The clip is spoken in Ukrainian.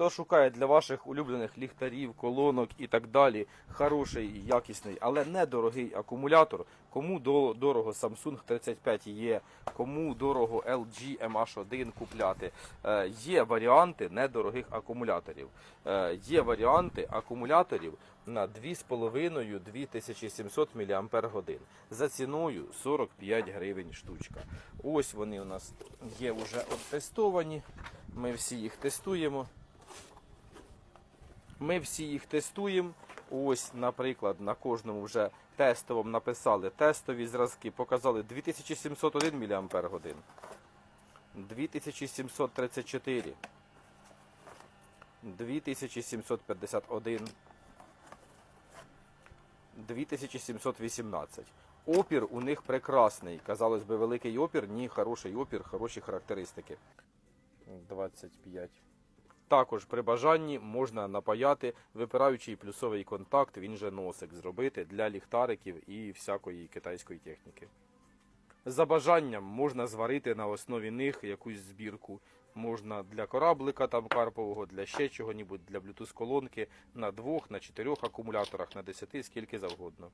Хто шукає для ваших улюблених ліхтарів, колонок і так далі хороший, якісний, але недорогий акумулятор, кому дорого Samsung 35E, кому дорого LG MH1 купляти, е, є варіанти недорогих акумуляторів. Е, Є варіанти акумуляторів на 2,5-2700 мАч за ціною 45 гривень штучка. Ось вони у нас є вже оттестовані. Ми всі їх тестуємо. Ми всі їх тестуємо. Ось, наприклад, на кожному вже тестовому написали тестові зразки, показали 2701 мАч, 2734, 2751, 2718. Опір у них прекрасний. Казалось би, великий опір, ні, хороший опір, хороші характеристики. 25. Також при бажанні можна напаяти випираючий плюсовий контакт, він же носик зробити для ліхтариків і всякої китайської техніки. За бажанням можна зварити на основі них якусь збірку. Можна для кораблика там карпового, для ще чого-небудь, для Bluetooth колонки на двох, на чотирьох акумуляторах, на десяти, скільки завгодно.